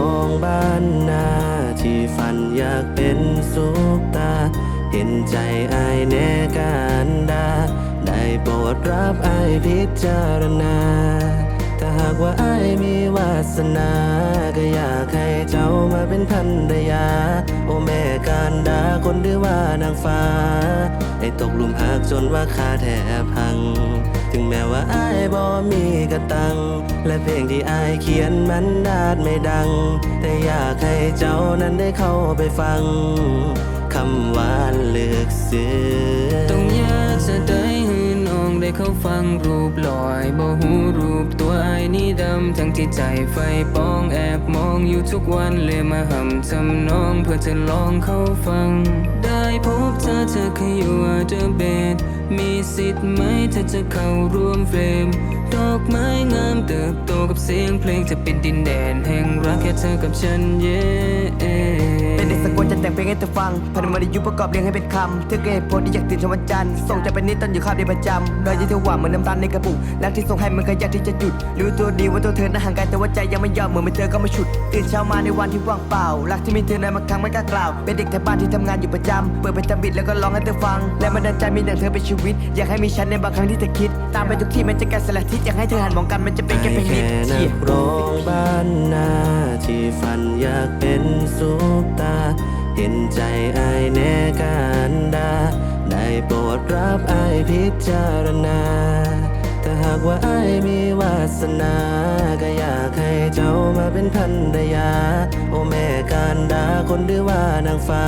องบ้านนาที่ฝันอยากเป็นสุกตา เห็นใจไอแนกันดา ได้โปรดรับไอพิจารณา ถ้าหากว่าไอมีวาสนา ก็อยากให้เจ้ามาเป็นพันรยา โอแม่การดาคนหรือว่านางฟ้าไอตกลุมหักจนว่าคาแทบพัง ถึงแม้ว่าอายบ่มีกระตัง และเพลงที่อายเขียนมันดาดไม่ดัง แต่อยากให้เจ้านั้นได้เข้าไปฟัง คำหวานเลือกซึ้อต้องยา เขาฟังรูปลอยบ่หูรูปตัวไอ้นี่ดำ ทั้งที่ใจไฟปองแอบมองอยู่ทุกวันเลยมาหำทำนองเพื่อจะลองเขาฟัง ได้พบเธอเธอเคยอยู่อาเดอเบดมีสิทธิ์ไหมเธอจะเข้าร่วมเฟรมดอกไม้งามเติบโตกับเสียงเพลงจะเป็นดินแดนแห่งรักแค่เธอกับฉันเย้ เป็นเด็กสกลจะแต่งเพลงให้เธอฟังพันมาในยุคประกอบเรียงให้เป็นคำเธอเกิดผลที่อยากตื่นชมวันจันทร์ส่งจะเป็นนิดตอนอยู่คาบเรียนประจำรอยยิ้มเธอหวานเหมือนน้ำตาลในกระปุกรักที่ส่งให้มันก็ยากที่จะหยุดรู้ตัวดีว่าตัวเธอนั้นห่างไกลแต่ว่าใจยังไม่ยอมเหมือนไม่เจอก็ไมาฉุดตื่นเช้ามาในวันที่ว่างเปล่ารักที่มีเธอนั้นบางครั้งไม่กล้ากล่าว เป็นเด็กแถวบ้านที่ทำงานอยู่ประจำเปิดเป็นตำบิดแล้วก็ร้องให้เธอฟัง และมันดันใจมีดังเธอเป็นชีวิต อยากให้มีฉันในบางครั้งที่เธอคิด ตามไปทุกที่แม้จะไกสลัดทิศอยากให้เธอหันมองกันมันจะเป็นแค่เพลงนิดนัเที่ยกร้องบ้านนาที่ฝันอยากเป็นซุปตาเห็นใจไอแน่การดา ได้โปรดรับไอายพิจารณา ถ้าหากว่าไอมีวาสนา ก็อยากให้เจ้ามาเป็นภรรยา โอแม่การดาคนหรือว่านางฟ้า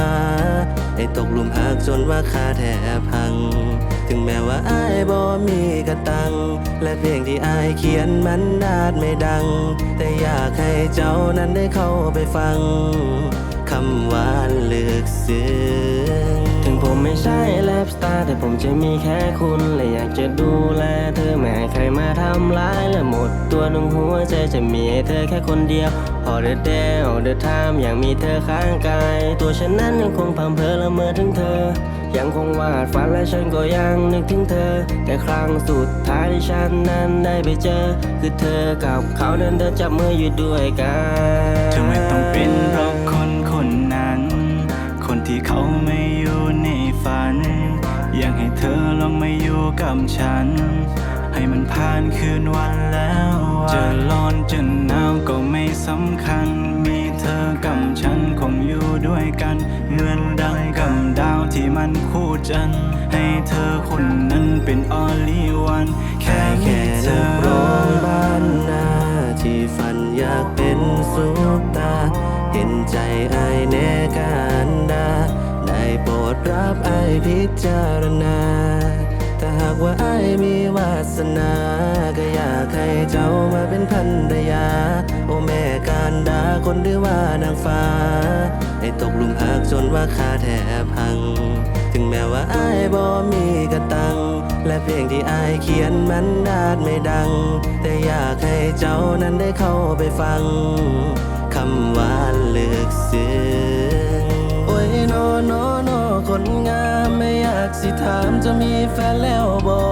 ให้ตกหลุมหักจนว่าขาแทบพัง ถึงแม้ว่าไอายบ่มีกระตัง และเพลงที่ไอายเขียนมันดาดไม่ดัง แต่อยากให้เจ้านั้นได้เข้าไปฟังำหวานลึกซึ้งถึงผมไม่ใช่แรปสตาร์แต่ผมจะมีแค่คุณและอยากจะดูแลเธอไม่ให้ใครมาทำร้ายและหมดตัวหนึ่งหัวใจจะมีให้เธอแค่คนเดียว พอเด e เด l เด e ไทม์อย่างมีเธอข้างกาย ตัวฉันนั้นยังคงพังเพอละเมอถึงเธอ ยังคงวาดฝันและฉันก็ยังนึกถึงเธอ แต่ครั้งสุดท้ายที่ฉันนั้นได้ไปเจอ คือเธอกับเขานั้นเดินจับมืออยู่ด้วยกันเธอไม่ต้องเป็นเพราะ เขาไม่อยู่ในฝัน อยากให้เธอลองมาอยู่กับฉัน ให้มันผ่านคืนวันแล้ววันจะร้อนจะหนาวก็ไม่สำคัญ มีเธอกับฉันคงอยู่ด้วยกัน เหมือนดังกับดาวที่มันคู่จัน ให้เธอคนนั้นเป็นออลีวัน แค่แค่เธอร้องบ้านนาที่ฝันอยากเป็นซุตา เห็นใจอายแน่กา โปรดรับไอพิจารณา ถ้าหากว่าไอมีวาสนา ก็อยากให้เจ้ามาเป็นภรรยา โอแม่การดาคนหรือว่านางฟ้า ให้ตกหลุมหักจนว่าขาแทบพัง ถึงแม้ว่าไอายบ่มีกระตัง และเพลงที่อายเขียนมันดาดไม่ดัง แต่อยากให้เจ้านั้นได้เข้าไปฟังคำหวานลึกซึ้ง มีแฟนแล้วบ่